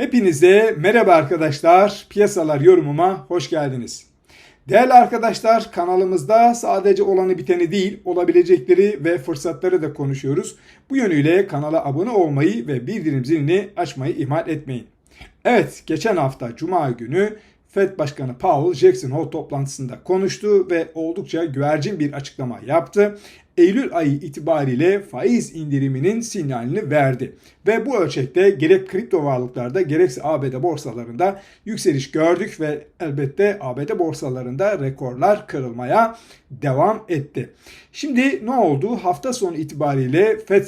Hepinize merhaba arkadaşlar. Piyasalar yorumuma hoş geldiniz. Değerli arkadaşlar kanalımızda sadece olanı biteni değil olabilecekleri ve fırsatları da konuşuyoruz. Bu yönüyle kanala abone olmayı ve bildirim zilini açmayı ihmal etmeyin. Evet geçen hafta Cuma günü Fed Başkanı Powell Jackson Hole toplantısında konuştu ve oldukça güvercin bir açıklama yaptı. Eylül ayı itibariyle faiz indiriminin sinyalini verdi. Ve bu ölçekte gerek kripto varlıklarda gerekse ABD borsalarında yükseliş gördük ve elbette ABD borsalarında rekorlar kırılmaya devam etti. Şimdi ne oldu? Hafta sonu itibariyle Fed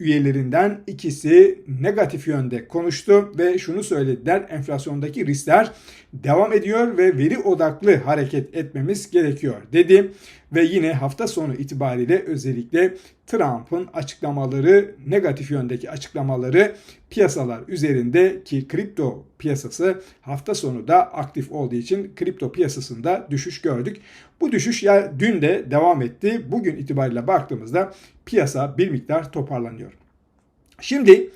üyelerinden ikisi negatif yönde konuştu ve şunu söylediler. Enflasyondaki riskler devam ediyor ve veri odaklı hareket etmemiz gerekiyor dedi. Ve yine hafta sonu itibariyle özellikle Trump'ın açıklamaları, negatif yöndeki açıklamaları piyasalar üzerinde ki kripto piyasası hafta sonu da aktif olduğu için kripto piyasasında düşüş gördük. Bu düşüş ya dün de devam etti. Bugün itibariyle baktığımızda piyasa bir miktar toparlanıyor. Şimdi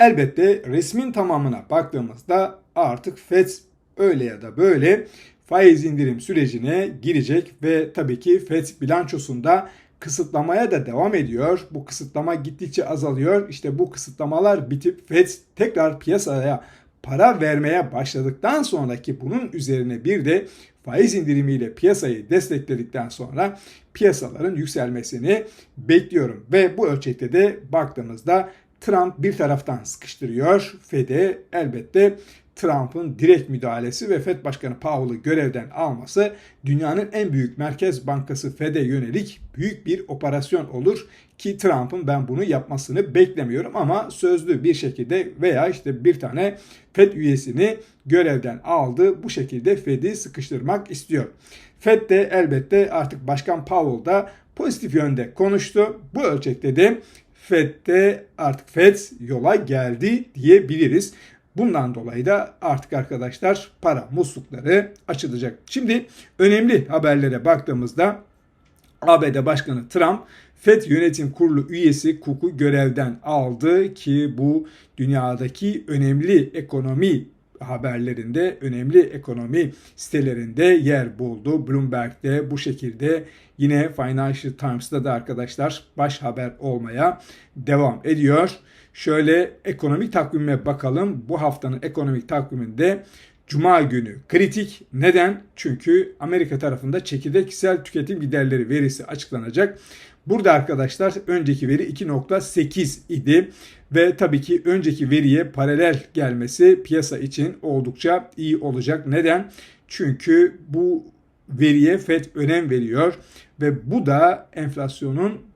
elbette resmin tamamına baktığımızda artık FED öyle ya da böyle faiz indirim sürecine girecek ve tabii ki FED bilançosunda kısıtlamaya da devam ediyor. Bu kısıtlama gittikçe azalıyor. İşte bu kısıtlamalar bitip FED tekrar piyasaya para vermeye başladıktan sonraki bunun üzerine bir de faiz indirimiyle piyasayı destekledikten sonra piyasaların yükselmesini bekliyorum. Ve bu ölçekte de baktığımızda Trump bir taraftan sıkıştırıyor. Fed'e elbette Trump'ın direkt müdahalesi ve Fed Başkanı Powell'ı görevden alması dünyanın en büyük merkez bankası Fed'e yönelik büyük bir operasyon olur ki Trump'ın ben bunu yapmasını beklemiyorum ama sözlü bir şekilde veya işte bir tane Fed üyesini görevden aldı. Bu şekilde Fed'i sıkıştırmak istiyor. Fed de elbette artık Başkan Powell da pozitif yönde konuştu. Bu ölçekte de Fed'de artık Fed yola geldi diyebiliriz. Bundan dolayı da artık arkadaşlar para muslukları açılacak. Şimdi önemli haberlere baktığımızda ABD Başkanı Trump FED Yönetim Kurulu üyesi Cook'u görevden aldı ki bu dünyadaki önemli ekonomi haberlerinde, önemli ekonomi sitelerinde yer buldu. Bloomberg'de bu şekilde yine Financial Times'da da arkadaşlar baş haber olmaya devam ediyor. Şöyle ekonomik takvime bakalım. Bu haftanın ekonomik takviminde Cuma günü kritik. Neden? Çünkü Amerika tarafında çekirdeksel tüketim giderleri verisi açıklanacak. Burada arkadaşlar önceki veri 2.8 idi ve tabii ki önceki veriye paralel gelmesi piyasa için oldukça iyi olacak. Neden? Çünkü bu veriye FED önem veriyor ve bu da enflasyonun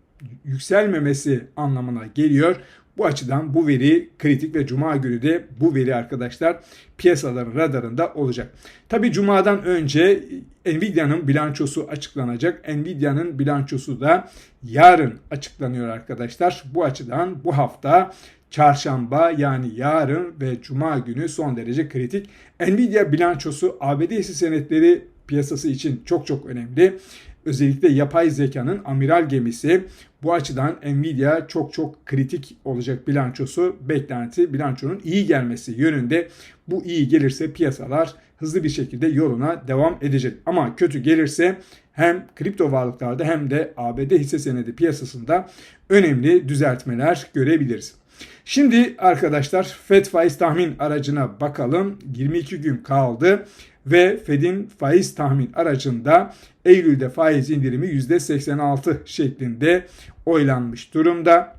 yükselmemesi anlamına geliyor. Bu açıdan bu veri kritik ve cuma günü de bu veri arkadaşlar piyasaların radarında olacak. Tabi cumadan önce Nvidia'nın bilançosu açıklanacak. Nvidia'nın bilançosu da yarın açıklanıyor arkadaşlar. Bu açıdan bu hafta çarşamba yani yarın ve cuma günü son derece kritik. Nvidia bilançosu ABD hisse senetleri piyasası için çok çok önemli. Özellikle yapay zekanın amiral gemisi bu açıdan Nvidia çok çok kritik olacak bilançosu beklenti bilançonun iyi gelmesi yönünde. Bu iyi gelirse piyasalar hızlı bir şekilde yoluna devam edecek. Ama kötü gelirse hem kripto varlıklarda hem de ABD hisse senedi piyasasında önemli düzeltmeler görebiliriz. Şimdi arkadaşlar FED faiz tahmin aracına bakalım. 22 gün kaldı ve Fed'in faiz tahmin aracında Eylül'de faiz indirimi %86 şeklinde oylanmış durumda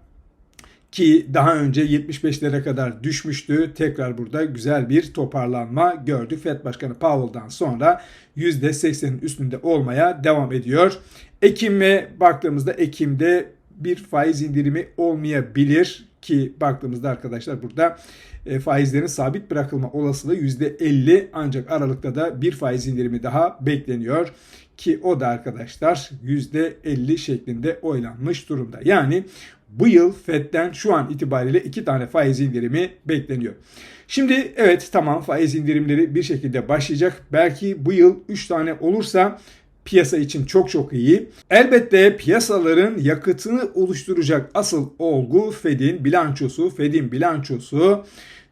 ki daha önce 75'lere kadar düşmüştü. Tekrar burada güzel bir toparlanma gördük. Fed Başkanı Powell'dan sonra %80'in üstünde olmaya devam ediyor. Ekim'e baktığımızda Ekim'de bir faiz indirimi olmayabilir ki baktığımızda arkadaşlar burada e, faizlerin sabit bırakılma olasılığı %50 ancak Aralık'ta da bir faiz indirimi daha bekleniyor ki o da arkadaşlar %50 şeklinde oylanmış durumda. Yani bu yıl FED'den şu an itibariyle iki tane faiz indirimi bekleniyor. Şimdi evet tamam faiz indirimleri bir şekilde başlayacak. Belki bu yıl 3 tane olursa piyasa için çok çok iyi. Elbette piyasaların yakıtını oluşturacak asıl olgu Fed'in bilançosu. Fed'in bilançosu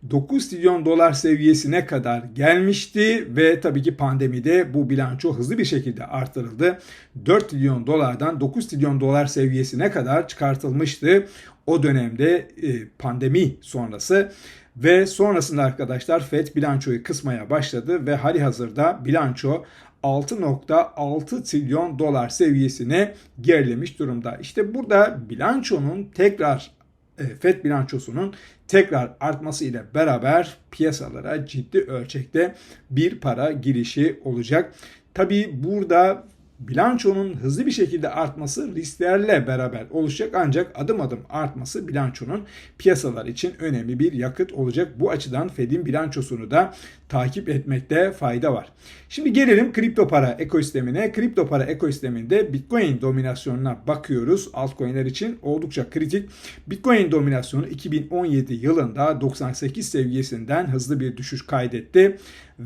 9 trilyon dolar seviyesine kadar gelmişti ve tabii ki pandemide bu bilanço hızlı bir şekilde artırıldı. 4 trilyon dolardan 9 trilyon dolar seviyesine kadar çıkartılmıştı o dönemde e, pandemi sonrası ve sonrasında arkadaşlar FED bilançoyu kısmaya başladı ve hali hazırda bilanço 6.6 trilyon dolar seviyesine gerilemiş durumda. İşte burada bilançonun tekrar e, FED bilançosunun tekrar artması ile beraber piyasalara ciddi ölçekte bir para girişi olacak. Tabi burada bilançonun hızlı bir şekilde artması risklerle beraber oluşacak ancak adım adım artması bilançonun piyasalar için önemli bir yakıt olacak. Bu açıdan Fed'in bilançosunu da takip etmekte fayda var. Şimdi gelelim kripto para ekosistemine. Kripto para ekosisteminde Bitcoin dominasyonuna bakıyoruz. Altcoin'ler için oldukça kritik. Bitcoin dominasyonu 2017 yılında 98 seviyesinden hızlı bir düşüş kaydetti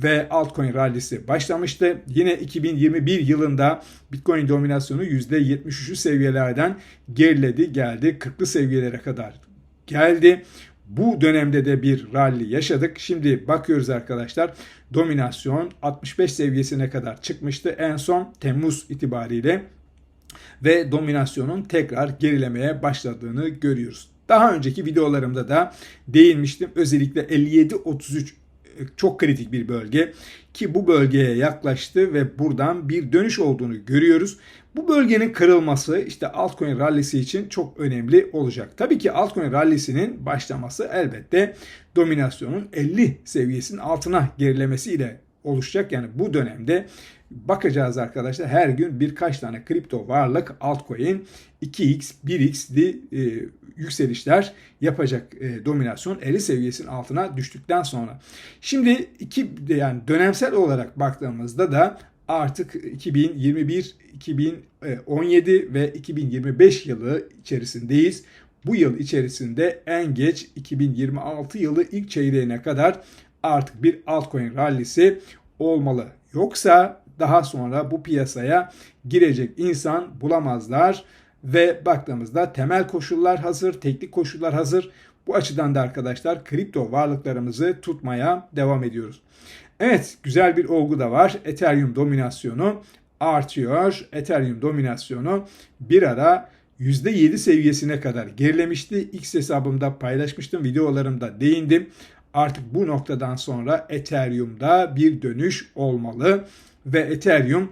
ve altcoin rallisi başlamıştı. Yine 2021 yılında Bitcoin dominasyonu %73'ü seviyelerden geriledi geldi 40'lı seviyelere kadar geldi. Bu dönemde de bir rally yaşadık. Şimdi bakıyoruz arkadaşlar. Dominasyon 65 seviyesine kadar çıkmıştı en son Temmuz itibariyle ve dominasyonun tekrar gerilemeye başladığını görüyoruz. Daha önceki videolarımda da değinmiştim. Özellikle 57-33 çok kritik bir bölge ki bu bölgeye yaklaştı ve buradan bir dönüş olduğunu görüyoruz. Bu bölgenin kırılması işte altcoin rallisi için çok önemli olacak. Tabii ki altcoin rallisinin başlaması elbette dominasyonun 50 seviyesinin altına gerilemesiyle oluşacak. Yani bu dönemde bakacağız arkadaşlar her gün birkaç tane kripto varlık altcoin 2x 1x'li e, yükselişler yapacak e, dominasyon 50 seviyesinin altına düştükten sonra. Şimdi iki yani dönemsel olarak baktığımızda da artık 2021, 2017 ve 2025 yılı içerisindeyiz. Bu yıl içerisinde en geç 2026 yılı ilk çeyreğine kadar artık bir altcoin rallisi olmalı. Yoksa daha sonra bu piyasaya girecek insan bulamazlar ve baktığımızda temel koşullar hazır, teknik koşullar hazır. Bu açıdan da arkadaşlar kripto varlıklarımızı tutmaya devam ediyoruz. Evet güzel bir olgu da var. Ethereum dominasyonu artıyor. Ethereum dominasyonu bir ara %7 seviyesine kadar gerilemişti. X hesabımda paylaşmıştım. Videolarımda değindim. Artık bu noktadan sonra Ethereum'da bir dönüş olmalı ve Ethereum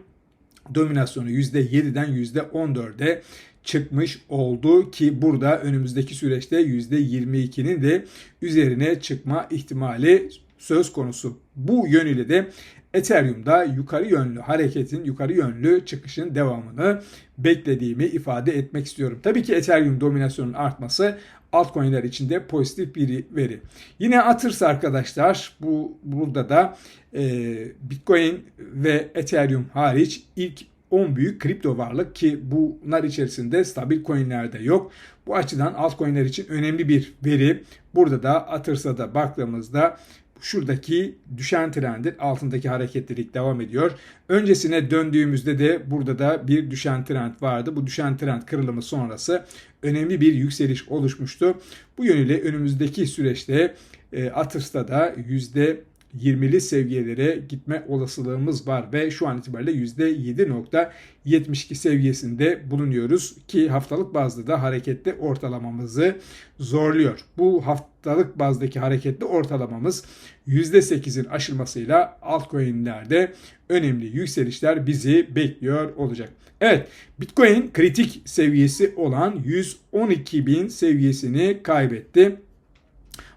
dominasyonu %7'den %14'e çıkmış oldu ki burada önümüzdeki süreçte %22'nin de üzerine çıkma ihtimali söz konusu. Bu yönüyle de Ethereum'da yukarı yönlü hareketin, yukarı yönlü çıkışın devamını beklediğimi ifade etmek istiyorum. Tabii ki Ethereum dominasyonun artması altcoin'ler için de pozitif bir veri. Yine Atırs arkadaşlar bu burada da e, Bitcoin ve Ethereum hariç ilk 10 büyük kripto varlık ki bunlar içerisinde stabil coinler de yok. Bu açıdan altcoin'ler için önemli bir veri. Burada da Atırs'a da baktığımızda şuradaki düşen trendin altındaki hareketlilik devam ediyor. Öncesine döndüğümüzde de burada da bir düşen trend vardı. Bu düşen trend kırılımı sonrası önemli bir yükseliş oluşmuştu. Bu yönüyle önümüzdeki süreçte e, Atırs'ta da yüzde 20'li seviyelere gitme olasılığımız var ve şu an itibariyle %7.72 seviyesinde bulunuyoruz ki haftalık bazda da hareketli ortalamamızı zorluyor. Bu haftalık bazdaki hareketli ortalamamız %8'in aşılmasıyla altcoin'lerde önemli yükselişler bizi bekliyor olacak. Evet Bitcoin kritik seviyesi olan 112 bin seviyesini kaybetti.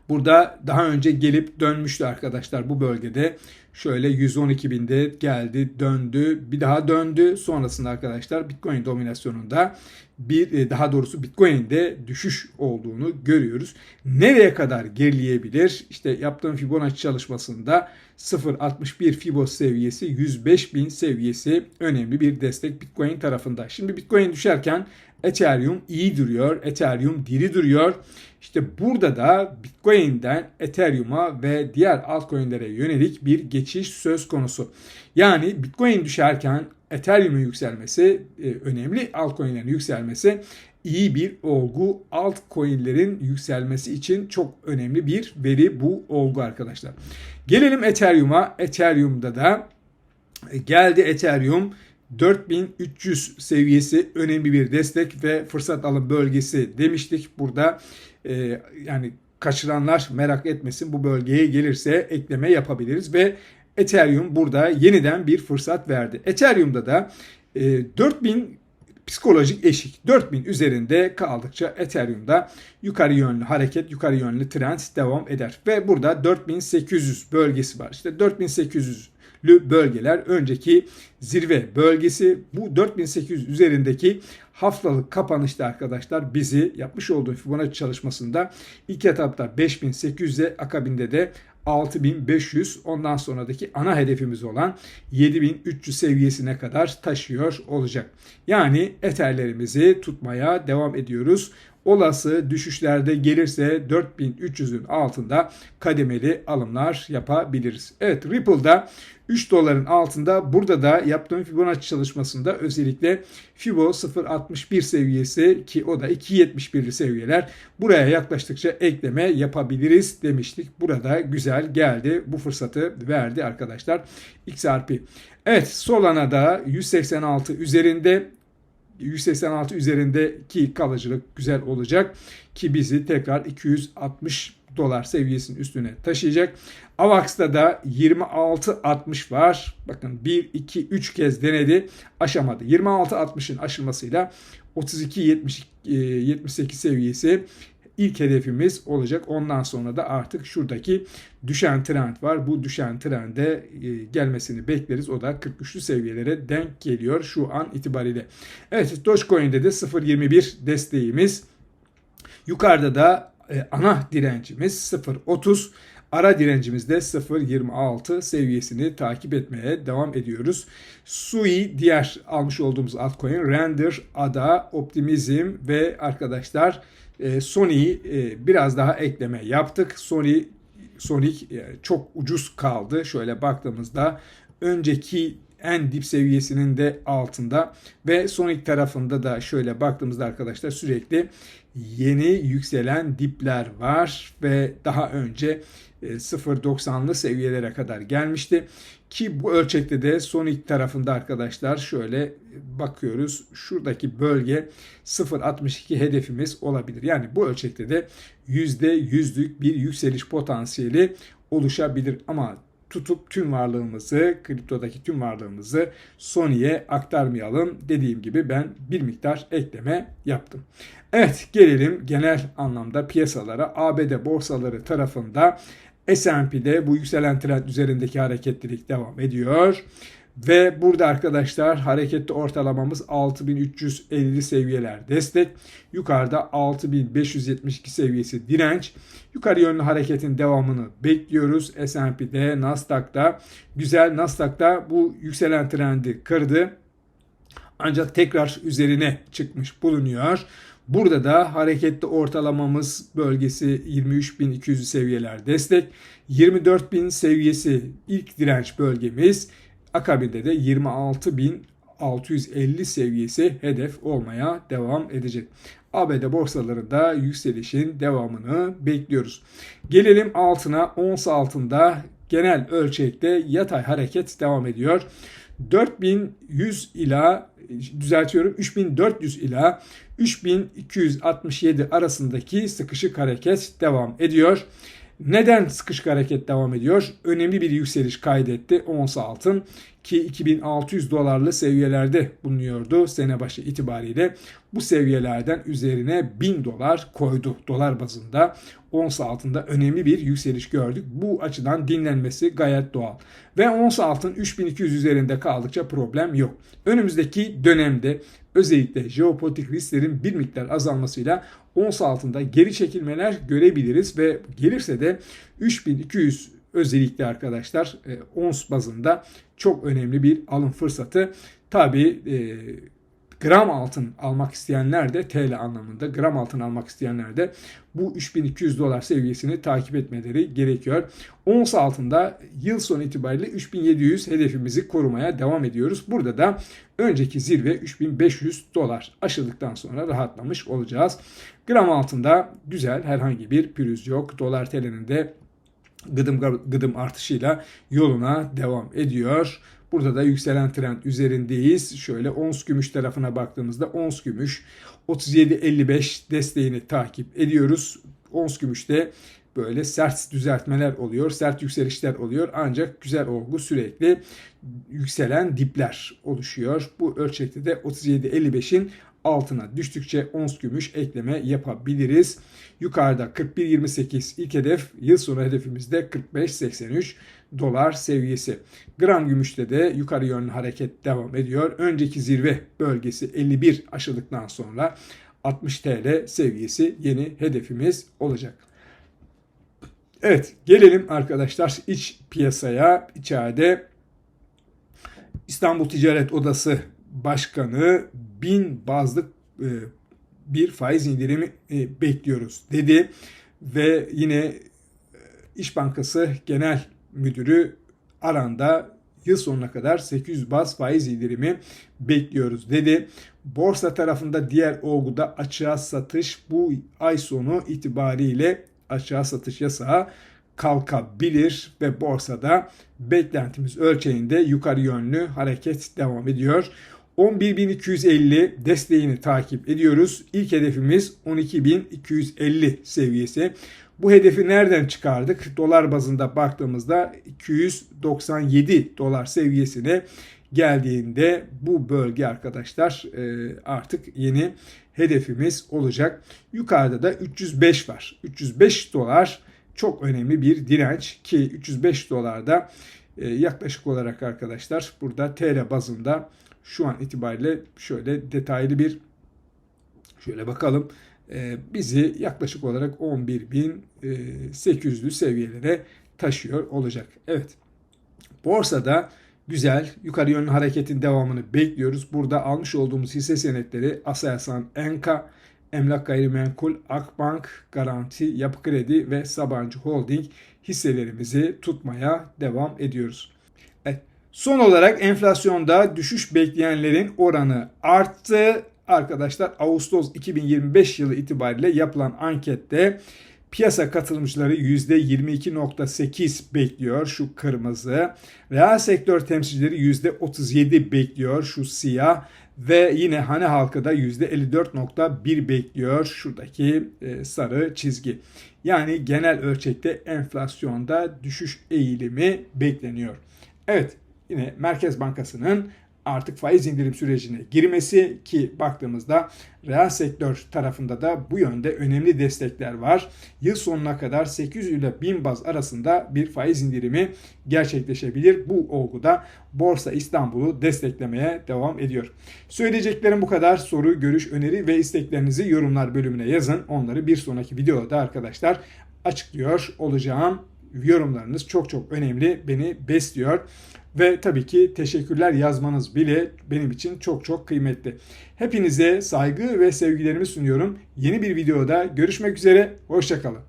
Burada daha önce gelip dönmüştü arkadaşlar bu bölgede. Şöyle 112 binde geldi, döndü, bir daha döndü. Sonrasında arkadaşlar Bitcoin dominasyonunda bir e, daha doğrusu Bitcoin'de düşüş olduğunu görüyoruz. Nereye kadar gerileyebilir? İşte yaptığım Fibonacci çalışmasında 0.61 Fibos seviyesi 105 bin seviyesi önemli bir destek Bitcoin tarafında. Şimdi Bitcoin düşerken Ethereum iyi duruyor. Ethereum diri duruyor. İşte burada da Bitcoin'den Ethereum'a ve diğer altcoin'lere yönelik bir geçiş söz konusu. Yani Bitcoin düşerken Ethereum'un yükselmesi, e, önemli altcoin'lerin yükselmesi iyi bir olgu. Altcoin'lerin yükselmesi için çok önemli bir veri bu olgu arkadaşlar. Gelelim Ethereum'a. Ethereum'da da geldi Ethereum 4300 seviyesi önemli bir destek ve fırsat alım bölgesi demiştik. Burada e, yani kaçıranlar merak etmesin bu bölgeye gelirse ekleme yapabiliriz ve Ethereum burada yeniden bir fırsat verdi. Ethereum'da da e, 4000 psikolojik eşik 4000 üzerinde kaldıkça Ethereum'da yukarı yönlü hareket, yukarı yönlü trend devam eder. Ve burada 4800 bölgesi var. İşte 4800 bölgeler önceki zirve bölgesi. Bu 4800 üzerindeki haftalık kapanışta arkadaşlar bizi yapmış olduğu Fibonacci çalışmasında ilk etapta 5800'e akabinde de 6500 ondan sonradaki ana hedefimiz olan 7300 seviyesine kadar taşıyor olacak. Yani eterlerimizi tutmaya devam ediyoruz. Olası düşüşlerde gelirse 4300'ün altında kademeli alımlar yapabiliriz. Evet Ripple'da 3 doların altında burada da yaptığım Fibonacci çalışmasında özellikle Fibo 0.61 seviyesi ki o da 2.71'li seviyeler buraya yaklaştıkça ekleme yapabiliriz demiştik. Burada güzel geldi bu fırsatı verdi arkadaşlar XRP. Evet Solana da 186 üzerinde 186 üzerindeki kalıcılık güzel olacak ki bizi tekrar 260 dolar seviyesinin üstüne taşıyacak. AVAX'ta da 26.60 var. Bakın 1, 2, 3 kez denedi. Aşamadı. 26.60'ın aşılmasıyla 32.78 seviyesi ilk hedefimiz olacak. Ondan sonra da artık şuradaki düşen trend var. Bu düşen trende e, gelmesini bekleriz. O da 43'lü seviyelere denk geliyor şu an itibariyle. Evet Dogecoin'de de 0.21 desteğimiz. Yukarıda da e, ana direncimiz 0.30. Ara direncimiz de 0.26 seviyesini takip etmeye devam ediyoruz. Sui diğer almış olduğumuz altcoin Render, Ada, Optimizm ve arkadaşlar e, Sony'yi e, biraz daha ekleme yaptık. Sony Sonic e, çok ucuz kaldı. Şöyle baktığımızda önceki en dip seviyesinin de altında ve Sonic tarafında da şöyle baktığımızda arkadaşlar sürekli yeni yükselen dipler var ve daha önce 0.90'lı seviyelere kadar gelmişti. Ki bu ölçekte de Sonic tarafında arkadaşlar şöyle bakıyoruz. Şuradaki bölge 0.62 hedefimiz olabilir. Yani bu ölçekte de %100'lük bir yükseliş potansiyeli oluşabilir. Ama tutup tüm varlığımızı, kriptodaki tüm varlığımızı Sony'ye aktarmayalım. Dediğim gibi ben bir miktar ekleme yaptım. Evet gelelim genel anlamda piyasalara. ABD borsaları tarafında S&P'de bu yükselen trend üzerindeki hareketlilik devam ediyor. Ve burada arkadaşlar hareketli ortalamamız 6350 seviyeler destek. Yukarıda 6572 seviyesi direnç. Yukarı yönlü hareketin devamını bekliyoruz. S&P'de, Nasdaq'ta güzel Nasdaq'ta bu yükselen trendi kırdı. Ancak tekrar üzerine çıkmış bulunuyor. Burada da hareketli ortalamamız bölgesi 23.200 seviyeler destek. 24.000 seviyesi ilk direnç bölgemiz. Akabinde de 26.650 seviyesi hedef olmaya devam edecek. ABD borsalarında yükselişin devamını bekliyoruz. Gelelim altına. Ons altında genel ölçekte yatay hareket devam ediyor. 4100 ila düzeltiyorum 3400 ila 3267 arasındaki sıkışık hareket devam ediyor. Neden sıkışık hareket devam ediyor? Önemli bir yükseliş kaydetti ons altın ki 2600 dolarlı seviyelerde bulunuyordu sene başı itibariyle. Bu seviyelerden üzerine 1000 dolar koydu dolar bazında. Ons altında önemli bir yükseliş gördük. Bu açıdan dinlenmesi gayet doğal. Ve ons altın 3200 üzerinde kaldıkça problem yok. Önümüzdeki dönemde özellikle jeopolitik risklerin bir miktar azalmasıyla ons altında geri çekilmeler görebiliriz ve gelirse de 3200 özellikle arkadaşlar e, ons bazında çok önemli bir alım fırsatı. Tabi e, gram altın almak isteyenler de TL anlamında gram altın almak isteyenler de bu 3200 dolar seviyesini takip etmeleri gerekiyor. Ons altında yıl sonu itibariyle 3700 hedefimizi korumaya devam ediyoruz. Burada da önceki zirve 3500 dolar aşıldıktan sonra rahatlamış olacağız. Gram altında güzel herhangi bir pürüz yok. Dolar TL'nin de gıdım gıdım artışıyla yoluna devam ediyor. Burada da yükselen trend üzerindeyiz. Şöyle ons gümüş tarafına baktığımızda ons gümüş 37.55 desteğini takip ediyoruz. Ons gümüşte böyle sert düzeltmeler oluyor, sert yükselişler oluyor. Ancak güzel olgu sürekli yükselen dipler oluşuyor. Bu ölçekte de 37.55'in altına düştükçe ons gümüş ekleme yapabiliriz. Yukarıda 41.28 ilk hedef, yıl sonu hedefimizde 45.83 dolar seviyesi. Gram gümüşte de yukarı yönlü hareket devam ediyor. Önceki zirve bölgesi 51 aşıldıktan sonra 60 TL seviyesi yeni hedefimiz olacak. Evet gelelim arkadaşlar iç piyasaya. İçeride İstanbul Ticaret Odası Başkanı bin bazlık e, bir faiz indirimi e, bekliyoruz dedi ve yine e, İş Bankası Genel Müdürü Aran'da yıl sonuna kadar 800 baz faiz indirimi bekliyoruz dedi. Borsa tarafında diğer olguda açığa satış bu ay sonu itibariyle açığa satış yasağı kalkabilir ve borsada beklentimiz ölçeğinde yukarı yönlü hareket devam ediyor. 11.250 desteğini takip ediyoruz. İlk hedefimiz 12.250 seviyesi. Bu hedefi nereden çıkardık? Dolar bazında baktığımızda 297 dolar seviyesine geldiğinde bu bölge arkadaşlar e, artık yeni hedefimiz olacak. Yukarıda da 305 var. 305 dolar çok önemli bir direnç ki 305 dolarda e, yaklaşık olarak arkadaşlar burada TL bazında şu an itibariyle şöyle detaylı bir şöyle bakalım e, bizi yaklaşık olarak 11.800'lü seviyelere taşıyor olacak. Evet borsada güzel yukarı yönlü hareketin devamını bekliyoruz. Burada almış olduğumuz hisse senetleri Aselsan, Enka, Emlak Gayrimenkul, Akbank, Garanti, Yapı Kredi ve Sabancı Holding hisselerimizi tutmaya devam ediyoruz. Son olarak enflasyonda düşüş bekleyenlerin oranı arttı. Arkadaşlar Ağustos 2025 yılı itibariyle yapılan ankette Piyasa katılımcıları %22.8 bekliyor şu kırmızı. Reel sektör temsilcileri %37 bekliyor şu siyah. Ve yine hane halkı da %54.1 bekliyor şuradaki e, sarı çizgi. Yani genel ölçekte enflasyonda düşüş eğilimi bekleniyor. Evet yine Merkez Bankası'nın artık faiz indirim sürecine girmesi ki baktığımızda reel sektör tarafında da bu yönde önemli destekler var. Yıl sonuna kadar 800 ile 1000 baz arasında bir faiz indirimi gerçekleşebilir. Bu olguda Borsa İstanbul'u desteklemeye devam ediyor. Söyleyeceklerim bu kadar. Soru, görüş, öneri ve isteklerinizi yorumlar bölümüne yazın. Onları bir sonraki videoda arkadaşlar açıklıyor olacağım. Yorumlarınız çok çok önemli. Beni besliyor. Ve tabii ki teşekkürler yazmanız bile benim için çok çok kıymetli. Hepinize saygı ve sevgilerimi sunuyorum. Yeni bir videoda görüşmek üzere. Hoşçakalın.